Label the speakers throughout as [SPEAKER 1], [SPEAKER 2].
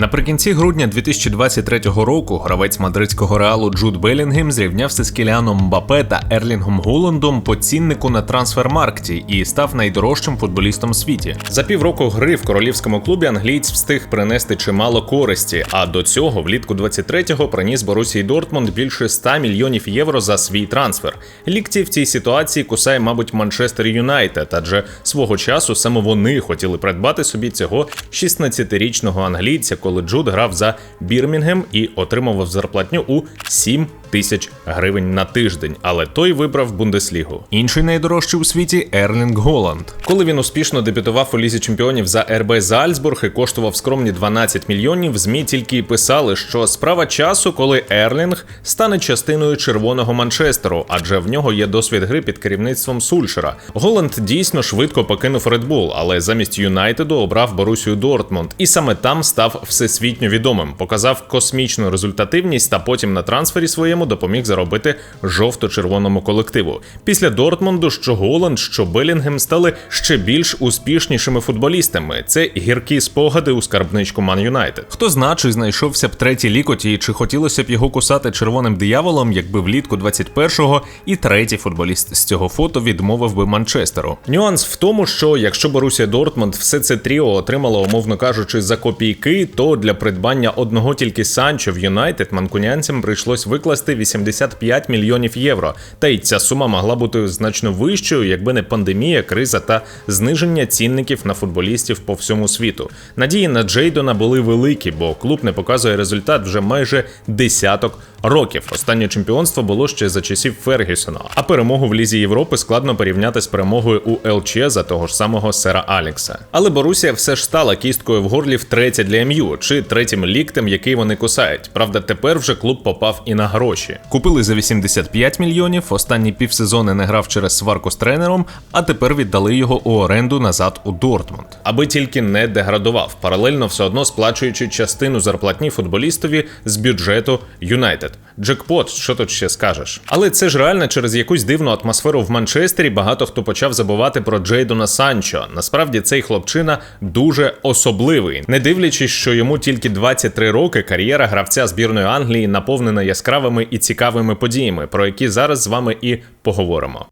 [SPEAKER 1] Наприкінці грудня 2023 року гравець мадридського реалу Джуд Белінгем зрівнявся з Кіліаном Мбапе та Ерлінгом Голландом по ціннику на трансфермаркті і став найдорожчим футболістом світі. За півроку гри в королівському клубі англієць встиг принести чимало користі. А до цього влітку 23-го приніс Борусії Дортмунд більше 100 мільйонів євро за свій трансфер. Лікті в цій ситуації кусає, мабуть, Манчестер Юнайтед, адже свого часу саме вони хотіли придбати собі цього 16-річного англійця, коли Джуд грав за Бірмінгем і отримував зарплатню у 7 тисяч гривень на тиждень, але той вибрав Бундеслігу. Інший найдорожчий у світі Ерлінг Голланд. Коли він успішно дебютував у лізі чемпіонів за РБ Зальцбург і коштував скромні 12 мільйонів, змі тільки й писали, що справа часу, коли Ерлінг стане частиною червоного Манчестеру, адже в нього є досвід гри під керівництвом Сульшера. Голланд дійсно швидко покинув Bull, але замість Юнайтеду обрав Борусію Дортмунд, і саме там став всесвітньо відомим, показав космічну результативність та потім на трансфері своєму допоміг заробити жовто-червоному колективу. Після Дортмунду, що Голланд, що Белінгем стали ще більш успішнішими футболістами. Це гіркі спогади у скарбничку Ман Юнайтед. Хто зна, чи знайшовся б третій лікоті, чи хотілося б його кусати червоним дияволом, якби влітку 21-го і третій футболіст з цього фото відмовив би Манчестеру. Нюанс в тому, що якщо Борусія Дортмунд все це тріо отримало, умовно кажучи, за копійки, то для придбання одного тільки Санчо в Юнайтед манкунянцям прийшлось викласти 85 мільйонів євро. Та й ця сума могла бути значно вищою, якби не пандемія, криза та зниження цінників на футболістів по всьому світу. Надії на Джейдона були великі, бо клуб не показує результат вже майже десяток років. Останнє чемпіонство було ще за часів Фергюсона, а перемогу в Лізі Європи складно порівняти з перемогою у ЛЧ за того ж самого Сера Алікса. Але Борусія все ж стала кісткою в горлі втретє для МЮ, чи третім ліктем, який вони кусають. Правда, тепер вже клуб попав і на гроші. Купили за 85 мільйонів. Останні півсезони не грав через сварку з тренером, а тепер віддали його у оренду назад у Дортмунд, аби тільки не деградував, паралельно все одно сплачуючи частину зарплатні футболістові з бюджету Юнайтед. Джекпот, що тут ще скажеш? Але це ж реально через якусь дивну атмосферу в Манчестері багато хто почав забувати про Джейдона Санчо. Насправді цей хлопчина дуже особливий, не дивлячись, що йому тільки 23 роки, кар'єра гравця збірної Англії наповнена яскравими і цікавими подіями, про які зараз з вами і поговоримо.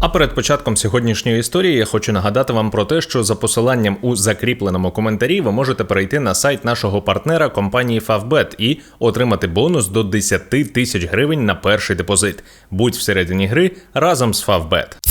[SPEAKER 1] А перед початком сьогоднішньої історії я хочу нагадати вам про те, що за посиланням у закріпленому коментарі ви можете перейти на сайт нашого партнера компанії Favbet і отримати бонус до 10 тисяч гривень на перший депозит. Будь всередині гри разом з Favbet.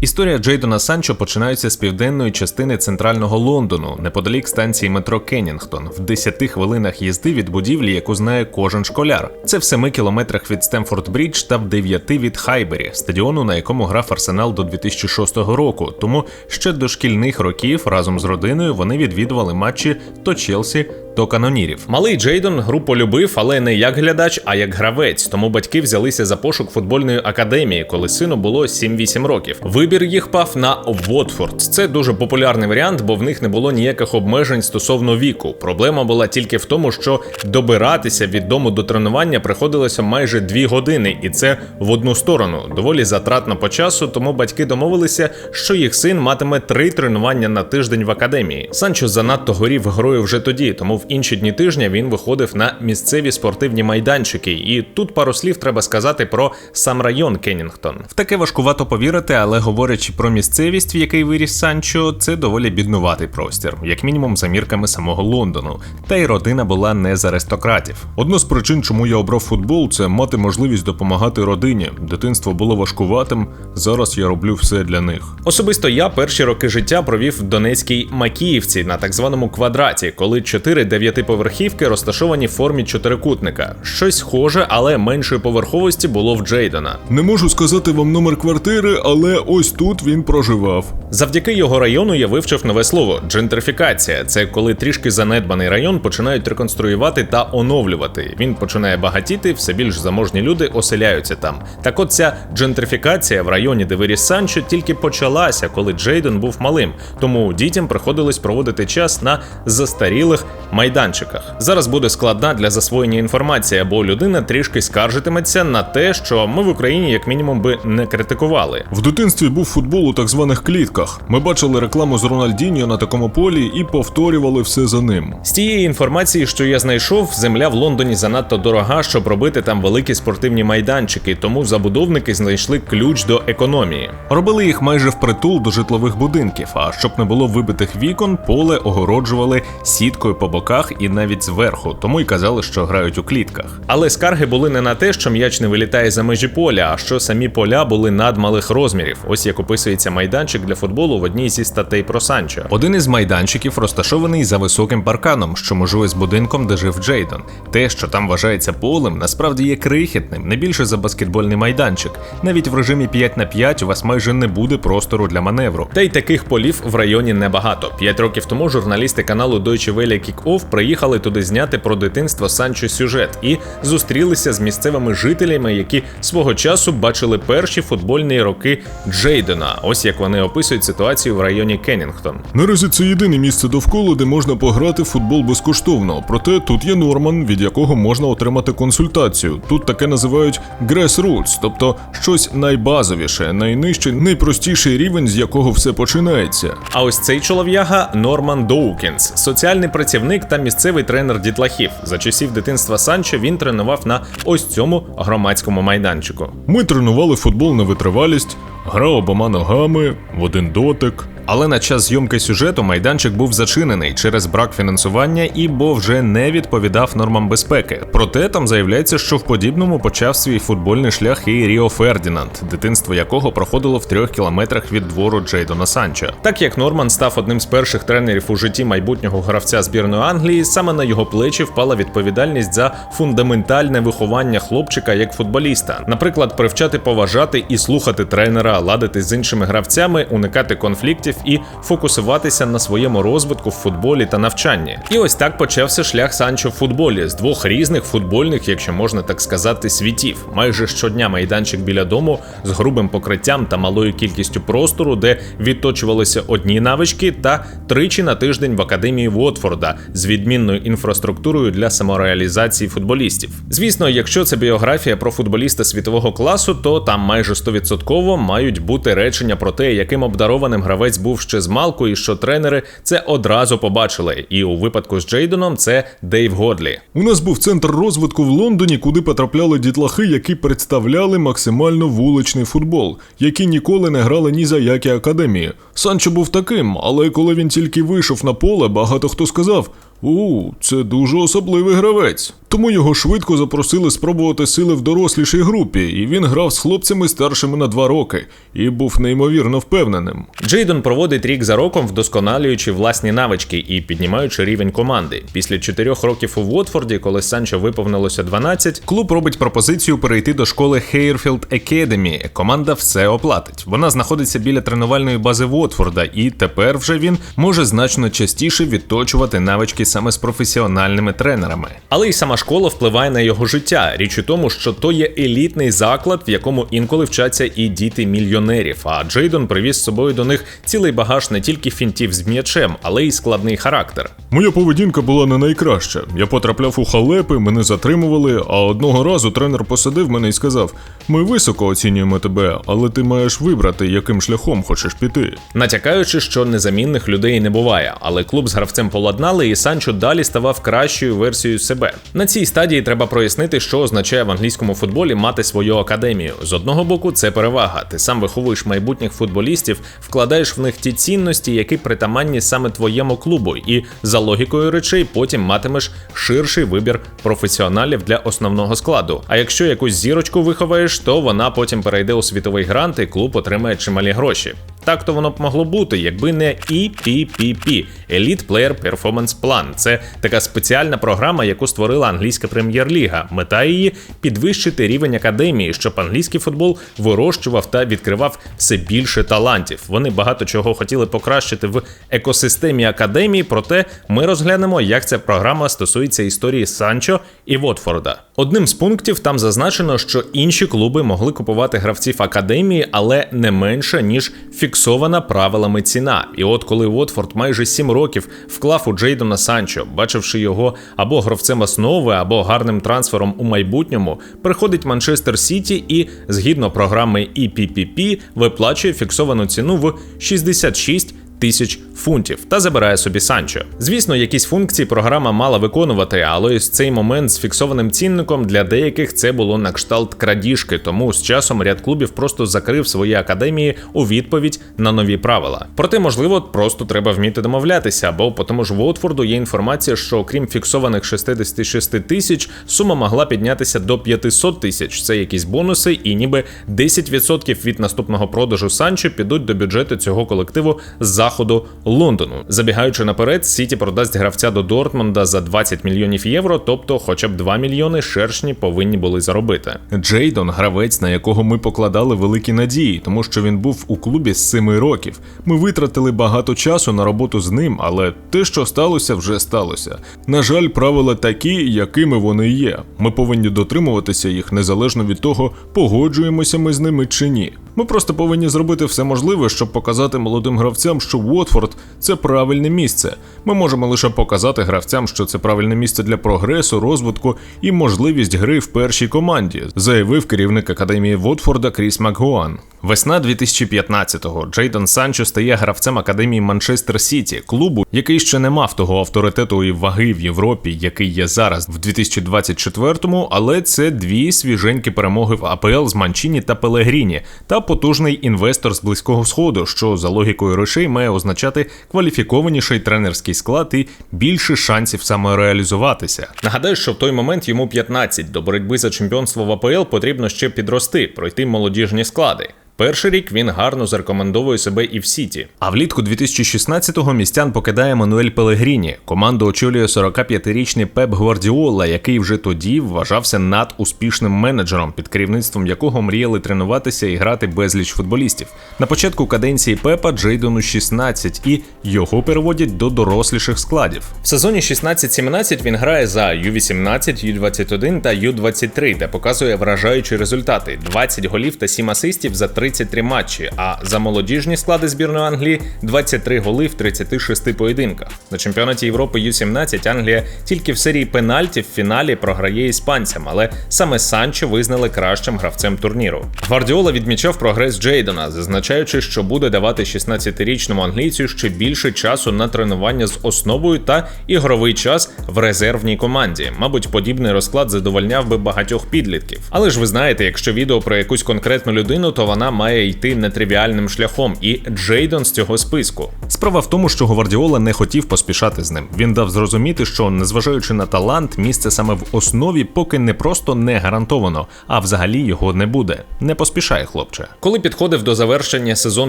[SPEAKER 1] Історія Джейдона Санчо починається з південної частини центрального Лондону, неподалік станції метро Кеннінгтон, в 10 хвилинах їзди від будівлі, яку знає кожен школяр. Це в 7 кілометрах від Стемфорд Брідж та в 9 від Хайбері, стадіону, на якому грав Арсенал до 2006 року. Тому ще до шкільних років разом з родиною вони відвідували матчі то Челсі. То канонірів. Малий Джейдон гру полюбив, але не як глядач, а як гравець. Тому батьки взялися за пошук футбольної академії, коли сину було 7-8 років. Вибір їх пав на Вотфорд. Це дуже популярний варіант, бо в них не було ніяких обмежень стосовно віку. Проблема була тільки в тому, що добиратися від дому до тренування приходилося майже 2 години, і це в одну сторону. Доволі затратно по часу, тому батьки домовилися, що їх син матиме три тренування на тиждень в академії. Санчо занадто горів грою вже тоді, тому в інші дні тижня він виходив на місцеві спортивні майданчики. І тут пару слів треба сказати про сам район Кеннінгтон. В таке важкувато повірити, але говорячи про місцевість, в якій виріс Санчо, це доволі біднуватий простір, як мінімум за мірками самого Лондону. Та й родина була не з аристократів. Одна з причин, чому я обрав футбол, це мати можливість допомагати родині. Дитинство було важкуватим. Зараз я роблю все для них. Особисто я перші роки життя провів в Донецькій Макіївці на так званому квадраті, коли чотири дев'ятиповерхівки розташовані в формі чотирикутника. Щось схоже, але меншої поверховості було в Джейдена.
[SPEAKER 2] Не можу сказати вам номер квартири, але ось тут він проживав.
[SPEAKER 1] Завдяки його району я вивчив нове слово джентрифікація. Це коли трішки занедбаний район починають реконструювати та оновлювати. Він починає багатіти, все більш заможні люди оселяються там. Так от ця джентрифікація в районі, де виріс Санчо, тільки почалася, коли Джейден був малим. Тому дітям приходилось проводити час на застарілих майданчиках. Зараз буде складна для засвоєння інформація, бо людина трішки скаржитиметься на те, що ми в Україні як мінімум би не критикували.
[SPEAKER 2] В дитинстві був футбол у так званих клітках. Ми бачили рекламу з Рональдіньо на такому полі і повторювали все за ним.
[SPEAKER 1] З тієї інформації, що я знайшов, земля в Лондоні занадто дорога, щоб робити там великі спортивні майданчики, тому забудовники знайшли ключ до економії. Робили їх майже впритул до житлових будинків. А щоб не було вибитих вікон, поле огороджували сіткою по боках і навіть зверху, тому й казали, що грають у клітках. Але скарги були не на те, що м'яч не вилітає за межі поля, а що самі поля були надмалих розмірів. Ось як описується майданчик для футболу в одній зі статей про Санчо. Один із майданчиків розташований за високим парканом, що межує з будинком, де жив Джейдон. Те, що там вважається полем, насправді є крихітним, не більше за баскетбольний майданчик. Навіть в режимі 5 на 5 у вас майже не буде простору для маневру. Та й таких полів в районі небагато. П'ять років тому журналісти каналу Deutsche Welle Kick-Off приїхали туди зняти про дитинство Санчо сюжет і зустрілися з місцевими жителями, які свого часу бачили перші футбольні роки Джейдена. Ось як вони описують ситуацію в районі Кеннінгтон.
[SPEAKER 2] Наразі це єдине місце довкола, де можна пограти в футбол безкоштовно. Проте тут є Норман, від якого можна отримати консультацію. Тут таке називають grassroots, тобто щось найбазовіше, найнижчий, найпростіший рівень, з якого все починається.
[SPEAKER 1] А ось цей чолов'яга Норман Доукінс, соціальний працівник та місцевий тренер дітлахів. За часів дитинства Санчо він тренував на ось цьому громадському майданчику.
[SPEAKER 2] Ми тренували футбол на витривалість, грав обома ногами, в один дотик.
[SPEAKER 1] Але на час зйомки сюжету майданчик був зачинений через брак фінансування і бо вже не відповідав нормам безпеки. Проте там заявляється, що в подібному почав свій футбольний шлях і Ріо Фердінанд, дитинство якого проходило в трьох кілометрах від двору Джейдона Санчо. Так як Норман став одним з перших тренерів у житті майбутнього гравця збірної Англії, саме на його плечі впала відповідальність за фундаментальне виховання хлопчика як футболіста, наприклад, привчати поважати і слухати тренера, ладити з іншими гравцями, уникати конфліктів і фокусуватися на своєму розвитку в футболі та навчанні. І ось так почався шлях Санчо в футболі з двох різних футбольних, якщо можна так сказати, світів. Майже щодня майданчик біля дому з грубим покриттям та малою кількістю простору, де відточувалися одні навички, та тричі на тиждень в академії Уотфорда з відмінною інфраструктурою для самореалізації футболістів. Звісно, якщо це біографія про футболіста світового класу, то там майже 100% мають бути речення про те, яким обдарованим гравець був ще з малку, і що тренери це одразу побачили. І у випадку з Джейденом це Дейв Годлі.
[SPEAKER 2] У нас був центр розвитку в Лондоні, куди потрапляли дітлахи, які представляли максимально вуличний футбол, які ніколи не грали ні за які академії. Санчо був таким, але коли він тільки вийшов на поле, багато хто сказав: у, це дуже особливий гравець. Тому його швидко запросили спробувати сили в дорослішій групі, і він грав з хлопцями старшими на два роки і був неймовірно впевненим.
[SPEAKER 1] Джейден проводить рік за роком, вдосконалюючи власні навички і піднімаючи рівень команди. Після чотирьох років у Уотфорді, коли Санчо виповнилося 12, клуб робить пропозицію перейти до школи Хейрфілд Academy. Команда все оплатить. Вона знаходиться біля тренувальної бази Уотфорда, і тепер вже він може значно частіше відточувати навички саме з професіональними тренерами. Але й сама школа впливає на його життя. Річ у тому, що то є елітний заклад, в якому інколи вчаться і діти мільйонерів. А Джейдон привіз з собою до них цілий багаж не тільки фінтів з м'ячем, але й складний характер.
[SPEAKER 2] Моя поведінка була не найкраща. Я потрапляв у халепи, мене затримували, а одного разу тренер посадив мене і сказав: Ми високо оцінюємо тебе, але ти маєш вибрати, яким шляхом хочеш піти.
[SPEAKER 1] Натякаючи, що незамінних людей не буває, але клуб з гравцем поладнали, і Санчо далі ставав кращою версією себе. На цій стадії треба прояснити, що означає в англійському футболі мати свою академію. З одного боку, це перевага. Ти сам виховуєш майбутніх футболістів, вкладаєш в них ті цінності, які притаманні саме твоєму клубу, і за логікою речей потім матимеш ширший вибір професіоналів для основного складу. А якщо якусь зірочку виховаєш, то вона потім перейде у світовий грант, і клуб отримає чималі гроші. Так то воно б могло бути, якби не EPPP – Elite Player Performance Plan. Це така спеціальна програма, яку створила англійська прем'єр-ліга. Мета її підвищити рівень академії, щоб англійський футбол вирощував та відкривав все більше талантів. Вони багато чого хотіли покращити в екосистемі академії, проте ми розглянемо, як ця програма стосується історії Санчо і Вотфорда. Одним з пунктів там зазначено, що інші клуби могли купувати гравців академії, але не менше ніж фіксована правилами ціна. І от коли Уотфорд майже 7 років вклав у Джейдона Санчо, бачивши його або гравцем основи, або гарним трансфером у майбутньому, приходить Манчестер Сіті і, згідно програми EPPP, виплачує фіксовану ціну в 66 тисяч фунтів та забирає собі Санчо. Звісно, якісь функції програма мала виконувати, але ось цей момент з фіксованим цінником для деяких це було на кшталт крадіжки, тому з часом ряд клубів просто закрив свої академії у відповідь на нові правила. Проте, можливо, просто треба вміти домовлятися, бо по тому ж Уотфорду є інформація, що окрім фіксованих 66 тисяч, сума могла піднятися до 500 тисяч. Це якісь бонуси, і ніби 10% від наступного продажу Санчо підуть до бюджету цього колективу з заходу Лондону. Забігаючи наперед, Сіті продасть гравця до Дортмунда за 20 мільйонів євро, тобто хоча б 2 мільйони шершні повинні були заробити. Джейдон гравець, на якого ми покладали великі надії, тому що він був у клубі з 7 років. Ми витратили багато часу на роботу з ним, але те, що сталося, вже сталося. На жаль, правила такі, якими вони є. Ми повинні дотримуватися їх незалежно від того, погоджуємося ми з ними чи ні. Ми просто повинні зробити все можливе, щоб показати молодим гравцям, що Уотфорд це правильне місце. Ми можемо лише показати гравцям, що це правильне місце для прогресу, розвитку і можливість гри в першій команді, заявив керівник академії Вотфорда Кріс Макгоан. Весна 2015-го Джейдон Санчо стає гравцем академії Манчестер Сіті, клубу, який ще не мав того авторитету і ваги в Європі, який є зараз в 2024-му, але це дві свіженькі перемоги в АПЛ з Манчіні та Пелегріні, та потужний інвестор з близького сходу, що за логікою речей має означати кваліфікованіший тренерський склад і більше шансів самореалізуватися. Нагадаю, що в той момент йому 15. До боротьби за чемпіонство в АПЛ потрібно ще підрости, пройти молодіжні склади. Перший рік він гарно зарекомендовує себе і в Сіті. А влітку 2016-го містян покидає Мануель Пелегріні. Команду очолює 45-річний Пеп Гвардіола, який вже тоді вважався надуспішним менеджером, під керівництвом якого мріяли тренуватися і грати безліч футболістів. На початку каденції Пепа Джейдону 16 і його переводять до доросліших складів. В сезоні 16-17 він грає за U18, U21 та U23, де показує вражаючі результати: 20 голів та 7 асистів за 33 матчі. А за молодіжні склади збірної Англії 23 голи в 36 поєдинках. На чемпіонаті Європи U17 Англія тільки в серії пенальтів в фіналі програє іспанцям, але саме Санчо визнали кращим гравцем турніру. Гвардіола відмічав прогрес Джейдена, зазначаючи, що буде давати 16-річному англійцю ще більше часу на тренування з основою та ігровий час в резервній команді. Мабуть, подібний розклад задовольняв би багатьох підлітків. Але ж ви знаєте, якщо відео про якусь конкретну людину, то вона має йти нетривіальним шляхом, і Джейдон з цього списку. Справа в тому, що Гвардіола не хотів поспішати з ним. Він дав зрозуміти, що незважаючи на талант, місце саме в основі поки не просто не гарантовано, а взагалі його не буде. Не поспішай, хлопче. Коли підходив до завершення сезон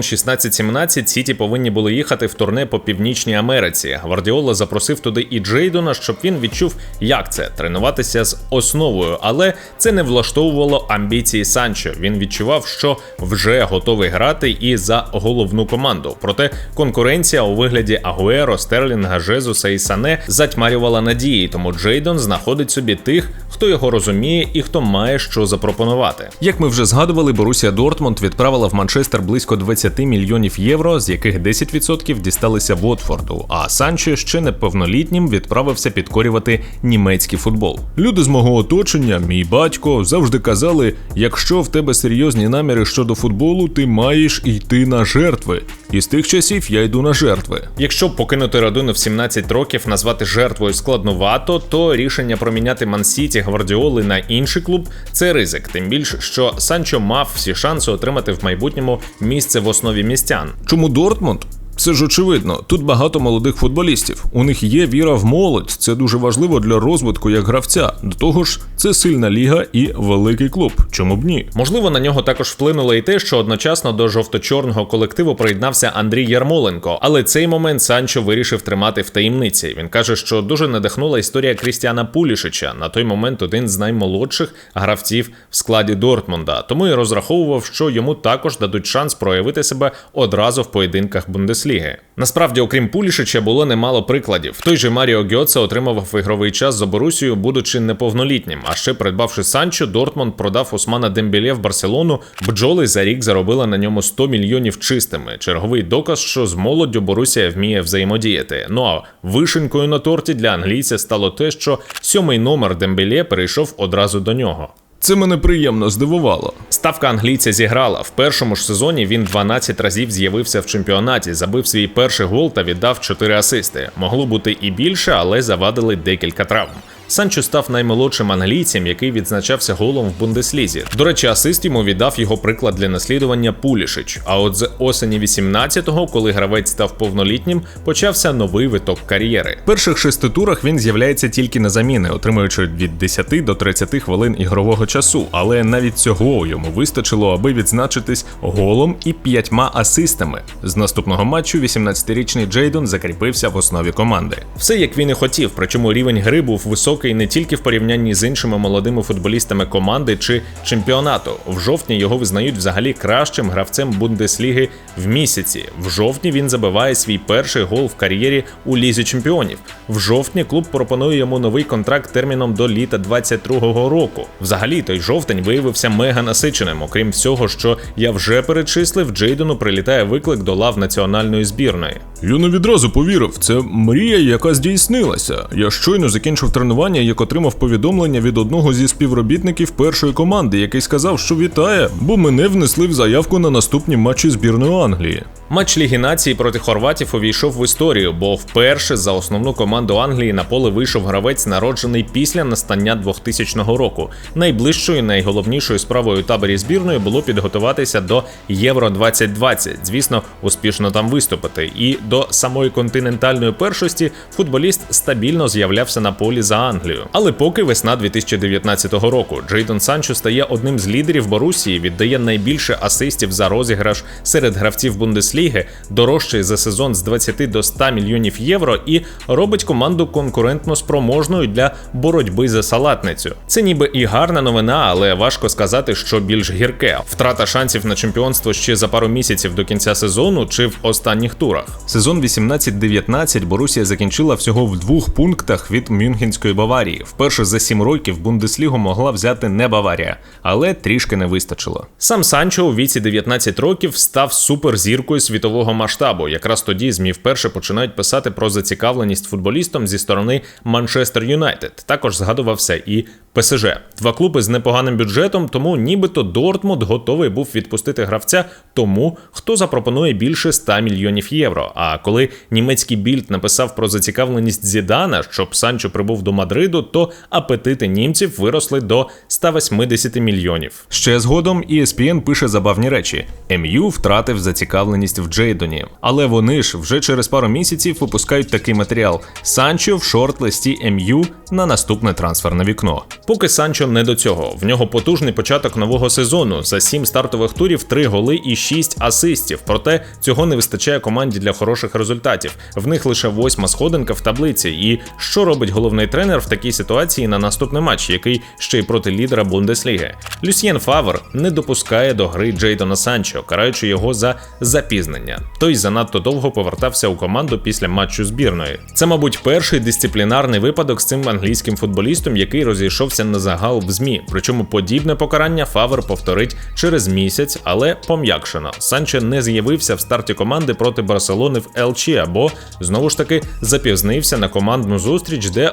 [SPEAKER 1] 16-17, Сіті повинні були їхати в турне по Північній Америці. Гвардіола запросив туди і Джейдона, щоб він відчув, як це тренуватися з основою, але це не влаштовувало амбіції Санчо. Він відчував, що вже готовий грати і за головну команду. Проте конкуренція у вигляді Агуеро, Стерлінга, Жезуса і Сане затьмарювала надії, тому Джейдон знаходить собі тих, хто його розуміє і хто має що запропонувати. Як ми вже згадували, Борусія Дортмунд відправила в Манчестер близько 20 мільйонів євро, з яких 10% дісталися Вотфорду. А Санчо ще неповнолітнім відправився підкорювати німецький футбол.
[SPEAKER 2] Люди з мого оточення, мій батько, завжди казали: якщо в тебе серйозні наміри щодо футболу, ти маєш йти на жертви. І з тих часів я йду на жертви.
[SPEAKER 1] Якщо покинути родину в 17 років назвати жертвою складновато, то рішення проміняти Мансіті Гвардіоли на інший клуб це ризик. Тим більше, що Санчо мав всі шанси отримати в майбутньому місце в основі містян.
[SPEAKER 2] Чому Дортмунд? Це ж очевидно. Тут багато молодих футболістів. У них є віра в молодь. Це дуже важливо для розвитку як гравця. До того ж, це сильна ліга і великий клуб. Чому б ні?
[SPEAKER 1] Можливо, на нього також вплинуло і те, що одночасно до жовто-чорного колективу приєднався Андрій Ярмоленко, але цей момент Санчо вирішив тримати в таємниці. Він каже, що дуже надихнула історія Крістіана Пулішича, на той момент один з наймолодших гравців в складі Дортмунда. Тому і розраховував, що йому також дадуть шанс проявити себе одразу в поєдинках Бундесліги. Бундесліги. Насправді, окрім Пулішича, було немало прикладів. Той же Маріо Гьоце отримав ігровий час за Борусію, будучи неповнолітнім. А ще придбавши Санчо, Дортмунд продав Османа Дембелє в Барселону. Бджоли за рік заробила на ньому 100 мільйонів чистими. Черговий доказ, що з молоддю Борусія вміє взаємодіяти. Ну а вишенькою на торті для англійця стало те, що сьомий номер Дембелє перейшов одразу до нього.
[SPEAKER 2] Це мене приємно здивувало.
[SPEAKER 1] Ставка англійця зіграла. В першому ж сезоні він 12 разів з'явився в чемпіонаті, забив свій перший гол та віддав 4 асисти. Могло бути і більше, але завадили декілька травм. Санчо став наймолодшим англійцем, який відзначався голом в Бундеслізі. До речі, асист йому віддав його приклад для наслідування Пулішич. А от з осені 18-го, коли гравець став повнолітнім, почався новий виток кар'єри. В перших шести турах він з'являється тільки на заміни, отримуючи від 10 до 30 хвилин ігрового часу. Але навіть цього йому вистачило, аби відзначитись голом і п'ятьма асистами. З наступного матчу 18-річний Джейдон закріпився в основі команди. Все як він і хотів, причому рівень гри був високий не тільки в порівнянні з іншими молодими футболістами команди чи чемпіонату. В жовтні його визнають взагалі кращим гравцем Бундесліги в місяці. В жовтні він забиває свій перший гол в кар'єрі у лізі чемпіонів. В жовтні клуб пропонує йому новий контракт терміном до літа 22-го року. Взагалі, той жовтень виявився мега насиченим. Окрім всього, що я вже перечислив, Джейдену прилітає виклик до лав національної збірної.
[SPEAKER 2] Я відразу повірив, це мрія, яка здійснилася. Я щойно закінчив тренування, як отримав повідомлення від одного зі співробітників першої команди, який сказав, що вітає, бо мене внесли в заявку на наступні матчі збірної Англії.
[SPEAKER 1] Матч Ліги нації проти хорватів увійшов в історію, бо вперше за основну команду Англії на поле вийшов гравець, народжений після настання 2000 року. Найближчою, найголовнішою справою у таборі збірної було підготуватися до Євро 2020. Звісно, успішно там виступити. І до самої континентальної першості футболіст стабільно з'являвся на полі за Англію. Але поки весна 2019 року Джейдон Санчо стає одним з лідерів Борусії, віддає найбільше асистів за розіграш серед гравців Бундесліги, дорожчий за сезон з 20 до 100 мільйонів євро і робить команду конкурентно спроможною для боротьби за салатницю. Це ніби і гарна новина, але важко сказати, що більш гірке. Втрата шансів на чемпіонство ще за пару місяців до кінця сезону чи в останніх турах. Сезон 18-19 Борусія закінчила всього в двох пунктах від Мюнхенської Баварії. Вперше за сім років Бундеслігу могла взяти не Баварія, але трішки не вистачило. Сам Санчо у віці 19 років став суперзіркою світового масштабу. Якраз тоді ЗМІ вперше починають писати про зацікавленість футболістом зі сторони Манчестер Юнайтед. Також згадувався і ПСЖ. Два клуби з непоганим бюджетом, тому нібито Дортмунд готовий був відпустити гравця тому, хто запропонує більше 100 мільйонів євро. А коли німецький більд написав про зацікавленість Зідана, щоб Санчо прибув до Мадриду, то апетити німців виросли до 180 мільйонів. Ще згодом ESPN пише забавні речі: МЮ втратив зацікавленість в Джейдоні, але вони ж вже через пару місяців випускають такий матеріал: Санчо в шорт-листі МЮ на наступне трансферне вікно. Поки Санчо не до цього. В нього потужний початок нового сезону. За сім стартових турів, три голи і шість асистів. Проте цього не вистачає команді для хороших результатів. В них лише восьма сходинка в таблиці. І що робить головний тренер в такій ситуації на наступний матч, який ще й проти лідера Бундесліги? Люсьєн Фавер не допускає до гри Джейдона Санчо, караючи його за запізнення. Той занадто довго повертався у команду після матчу збірної. Це, мабуть, перший дисциплінарний випадок з цим англійським футболістом, який розійшовся на загал в змі. Причому подібне покарання Фавер повторить через місяць, але пом'якшено. Санчо не з'явився в старті команди проти Барселони в ЛЧ, або знову ж таки запізнився на командну зустріч, де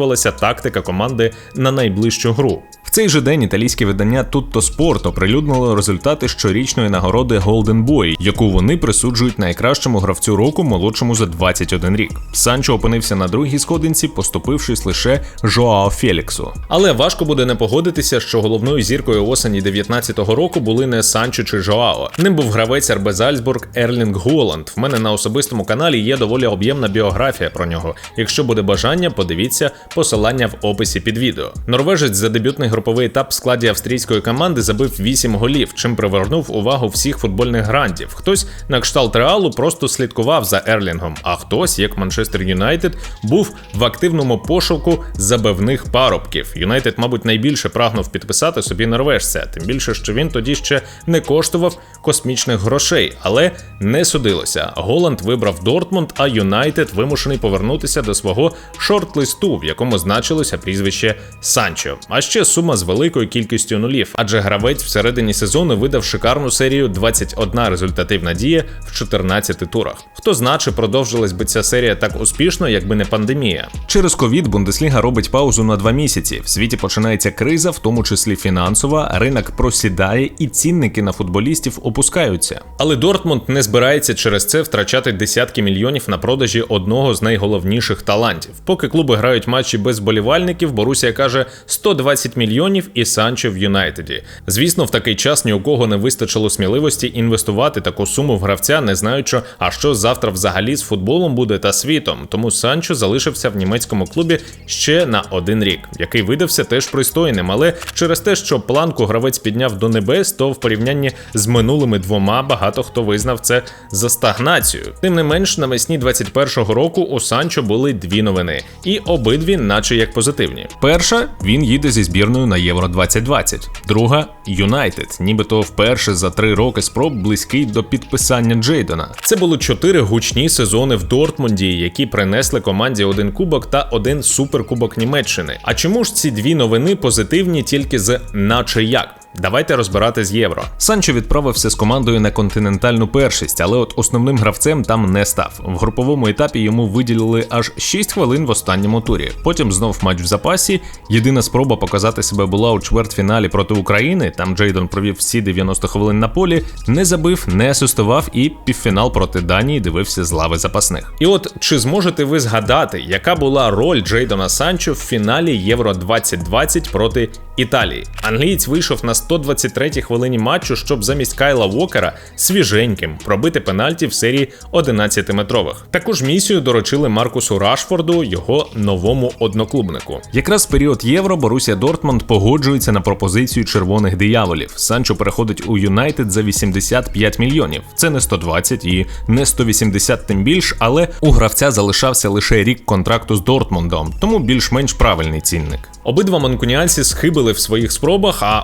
[SPEAKER 1] обговорювалася тактика команди на найближчу гру. В цей же день італійське видання Tutto Sport оприлюднило результати щорічної нагороди Golden Boy, яку вони присуджують найкращому гравцю року молодшому за 21 рік. Санчо опинився на другій сходинці, поступившись лише Жоао Феліксу. Але важко буде не погодитися, що головною зіркою осені 19-го року були не Санчо чи Жоао. Ним був гравець РБ Зальцбург Ерлінг Голланд. В мене на особистому каналі є доволі об'ємна біографія про нього. Якщо буде бажання, подивіться посилання в описі під відео. Норвежець за дебютний груповий етап в складі австрійської команди забив 8 голів, чим привернув увагу всіх футбольних грандів. Хтось на кшталт Реалу просто слідкував за Ерлінгом, а хтось, як Манчестер Юнайтед, був в активному пошуку забивних парубків. Юнайтед, мабуть, найбільше прагнув підписати собі норвежця, тим більше, що він тоді ще не коштував космічних грошей, але не судилося. Голланд вибрав Дортмунд, а Юнайтед вимушений повернутися до свого шорт-листу, в якому значилося прізвище Санчо. А ще сума з великою кількістю нулів, адже гравець всередині сезону видав шикарну серію 21 результативна дія в 14 турах. Хто зна, чи продовжилась би ця серія так успішно, якби не пандемія. Через ковід Бундесліга робить паузу на два місяці. В світі починається криза, в тому числі фінансова, ринок просідає і цінники на футболістів опускаються. Але Дортмунд не збирається через це втрачати десятки мільйонів на продажі одного з найголовніших талантів. Поки клуби грають матчі без болівальників, Борусія каже 120 мільйонів і Санчо в Юнайтеді. Звісно, в такий час ні у кого не вистачило сміливості інвестувати таку суму в гравця, не знаючи, а що завтра взагалі з футболом буде та світом. Тому Санчо залишився в німецькому клубі ще на один рік, який видався теж пристойним. Але через те, що планку гравець підняв до небес, то в порівнянні з минулими двома багато хто визнав це за стагнацію. Тим не менш, навесні 21-го року у Санчо були дві новини, і обидві, наче як позитивні. Перша він їде зі збірною на Євро 2020. Друга Юнайтед, нібито вперше за три роки спроб близький до підписання Джейдона. Це були чотири гучні сезони в Дортмунді, які принесли команді один кубок та один суперкубок Німеччини. А чому ж ці дві новини позитивні тільки з наче як? Давайте розбирати з євро. Санчо відправився з командою на континентальну першість, але от основним гравцем там не став. В груповому етапі йому виділили аж 6 хвилин в останньому турі. Потім знов матч в запасі. Єдина спроба показати себе була у чвертьфіналі проти України. Там Джейдон провів всі 90 хвилин на полі, не забив, не асистував і півфінал проти Данії дивився з лави запасних. І от чи зможете ви згадати, яка була роль Джейдона Санчо в фіналі Євро 2020 проти Італії? Англієць вийшов на 123-й хвилині матчу, щоб замість Кайла Уокера свіженьким пробити пенальті в серії 11-метрових. Таку ж місію доручили Маркусу Рашфорду, його новому одноклубнику. Якраз в період євро Борусія Дортмунд погоджується на пропозицію червоних дияволів. Санчо переходить у Юнайтед за 85 мільйонів. Це не 120 і не 180 тим більш, але у гравця залишався лише рік контракту з Дортмундом, тому більш-менш правильний цінник. Обидва манкуніанці схибили в своїх спробах, а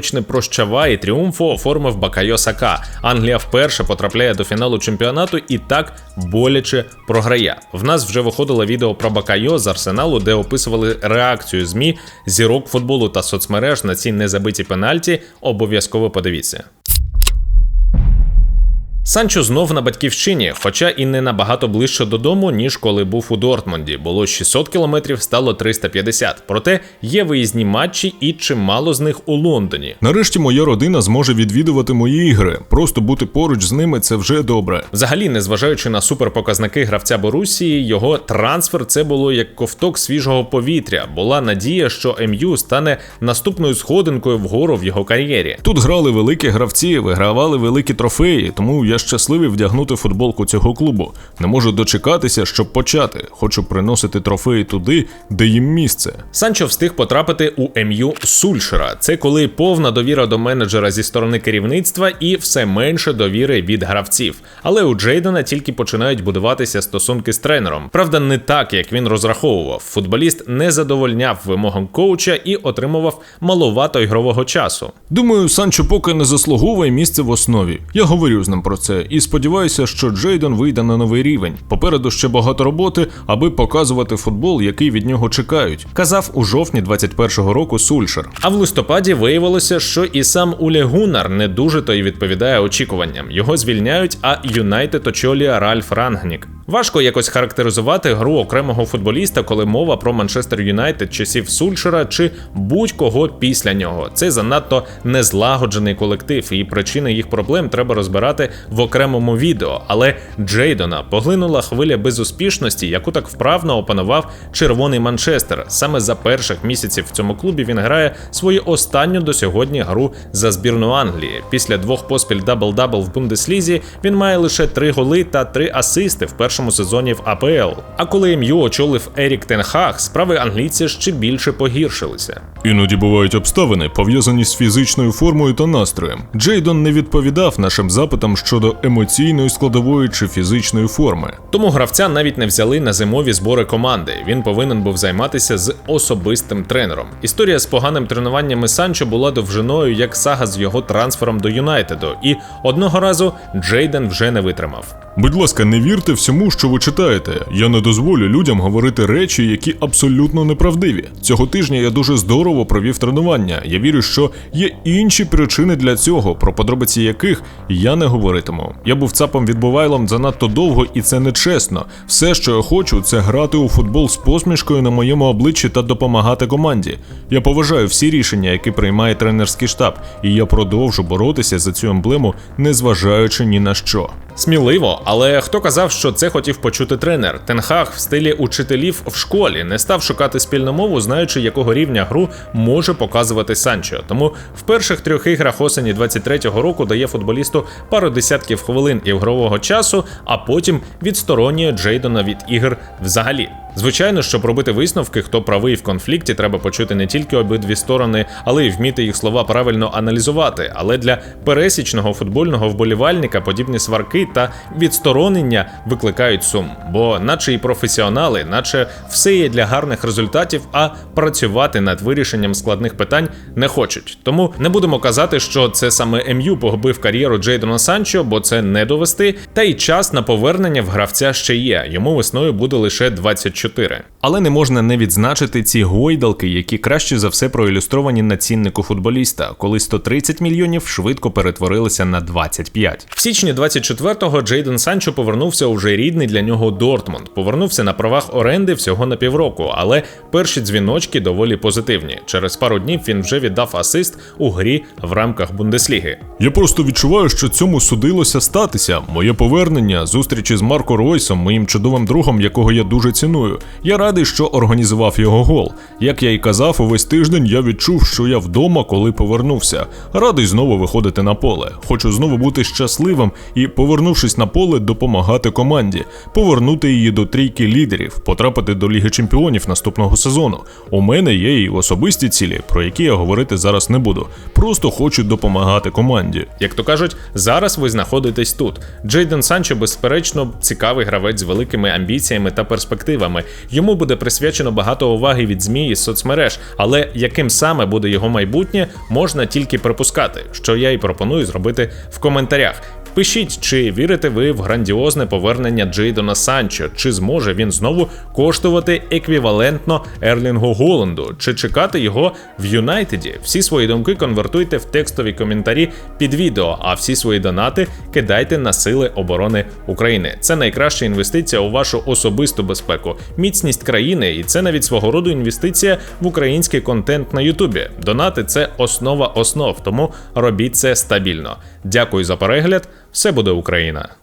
[SPEAKER 1] остаточне і тріумфу оформив Бакайо Сака. Англія вперше потрапляє до фіналу чемпіонату і так боляче програє. В нас вже виходило відео про Бакайо з арсеналу, де описували реакцію змі, зірок футболу та соцмереж на ці незабиті пенальті. Обов'язково подивіться. Санчо знов на батьківщині, хоча і не набагато ближче додому, ніж коли був у Дортмунді. Було 600 кілометрів, стало 350. Проте є виїзні матчі і чимало з них у Лондоні.
[SPEAKER 2] Нарешті моя родина зможе відвідувати мої ігри. Просто бути поруч з ними це вже добре.
[SPEAKER 1] Взагалі, незважаючи на суперпоказники гравця Борусії, його трансфер це було як ковток свіжого повітря. Була надія, що МЮ стане наступною сходинкою вгору в його кар'єрі.
[SPEAKER 2] Тут грали великі гравці, вигравали великі трофеї, тому я щасливий вдягнути футболку цього клубу. Не можу дочекатися, щоб почати. Хочу приносити трофеї туди, де їм місце.
[SPEAKER 1] Санчо встиг потрапити у МЮ Сульшера. Це коли повна довіра до менеджера зі сторони керівництва і все менше довіри від гравців. Але у Джейдена тільки починають будуватися стосунки з тренером. Правда, не так, як він розраховував. Футболіст не задовольняв вимогам коуча і отримував маловато ігрового часу.
[SPEAKER 2] Думаю, Санчо поки не заслуговує місце в основі. Я говорю з ним про це і сподіваюся, що Джейден вийде на новий рівень. Попереду ще багато роботи, аби показувати футбол, який від нього чекають.
[SPEAKER 1] Казав у жовтні 21-го року Сульшер. А в листопаді виявилося, що і сам Улі Гунар не дуже то й відповідає очікуванням. Його звільняють, а Юнайтед очолює Ральф Рангнік. Важко якось характеризувати гру окремого футболіста, коли мова про Манчестер Юнайтед часів Сульшера чи будь-кого після нього. Це занадто незлагоджений колектив, і причини їх проблем треба розбирати в окремому відео. Але Джейдона поглинула хвиля безуспішності, яку так вправно опанував червоний Манчестер. Саме за перших місяців в цьому клубі він грає свою останню до сьогодні гру за збірну Англії. Після двох поспіль дабл-дабл в Бундеслізі він має лише три голи та три асисти в першому першому сезоні в АПЛ. А коли МЮ очолив Ерік Тенхаг, справи англійця ще більше погіршилися.
[SPEAKER 2] Іноді бувають обставини, пов'язані з фізичною формою та настроєм. Джейдон не відповідав нашим запитам щодо емоційної складової чи фізичної форми.
[SPEAKER 1] Тому гравця навіть не взяли на зимові збори команди. Він повинен був займатися з особистим тренером. Історія з поганим тренуваннями Санчо була довжиною як сага з його трансфером до Юнайтеду, і одного разу Джейден вже не витримав.
[SPEAKER 2] Будь ласка, не вірте всьому, що ви читаєте. Я не дозволю людям говорити речі, які абсолютно неправдиві. Цього тижня я дуже здорово провів тренування. Я вірю, що є інші причини для цього, про подробиці яких я не говоритиму. Я був цапом відбувайлом занадто довго, і це нечесно. Все, що я хочу, це грати у футбол з посмішкою на моєму обличчі та допомагати команді. Я поважаю всі рішення, які приймає тренерський штаб, і я продовжу боротися за цю емблему, незважаючи ні на що.
[SPEAKER 1] Сміливо, але хто казав, що це хотів почути тренер? Тенхаг в стилі учителів в школі не став шукати спільну мову, знаючи, якого рівня гру може показувати Санчо. Тому в перших трьох іграх осені 23-го року дає футболісту пару десятків хвилин ігрового часу, а потім відсторонює Джейдона від ігр взагалі. Звичайно, щоб робити висновки, хто правий в конфлікті, треба почути не тільки обидві сторони, але й вміти їх слова правильно аналізувати. Але для пересічного футбольного вболівальника подібні сварки та відсторонення викликають сум, бо, наче і професіонали, наче все є для гарних результатів, а працювати над вирішенням складних питань не хочуть. Тому не будемо казати, що це саме МЮ погубив кар'єру Джейдона Санчо, бо це не довести. Та й час на повернення в гравця ще є. Йому весною буде лише 24. Але не можна не відзначити ці гойдалки, які краще за все проілюстровані на ціннику футболіста, коли 130 мільйонів швидко перетворилися на 25. В січні 24-го Джейден Санчо повернувся у вже рідний для нього Дортмунд. Повернувся на правах оренди всього на півроку, але перші дзвіночки доволі позитивні. Через пару днів він вже віддав асист у грі в рамках Бундесліги.
[SPEAKER 2] Я просто відчуваю, що цьому судилося статися. Моє повернення, зустрічі з Марко Ройсом, моїм чудовим другом, якого я дуже ціную. Я радий, що організував його гол. Як я й казав, увесь тиждень я відчув, що я вдома, коли повернувся. Радий знову виходити на поле. Хочу знову бути щасливим і, повернувшись на поле, допомагати команді, повернути її до трійки лідерів, потрапити до Ліги Чемпіонів наступного сезону. У мене є і особисті цілі, про які я говорити зараз не буду. Просто хочу допомагати команді.
[SPEAKER 1] Як то кажуть, зараз ви знаходитесь тут. Джейден Санчо, безперечно, цікавий гравець з великими амбіціями та перспективами. Йому буде присвячено багато уваги від ЗМІ і соцмереж, але яким саме буде його майбутнє, можна тільки припускати, що я і пропоную зробити в коментарях. Пишіть, чи вірите ви в грандіозне повернення Джейдона Санчо, чи зможе він знову коштувати еквівалентно Ерлінгу Голланду, чи чекати його в Юнайтеді. Всі свої думки конвертуйте в текстові коментарі під відео, а всі свої донати кидайте на сили оборони України. Це найкраща інвестиція у вашу особисту безпеку, міцність країни, і це навіть свого роду інвестиція в український контент на Ютубі. Донати це основа основ, тому робіть це стабільно. Дякую за перегляд. Все буде Україна!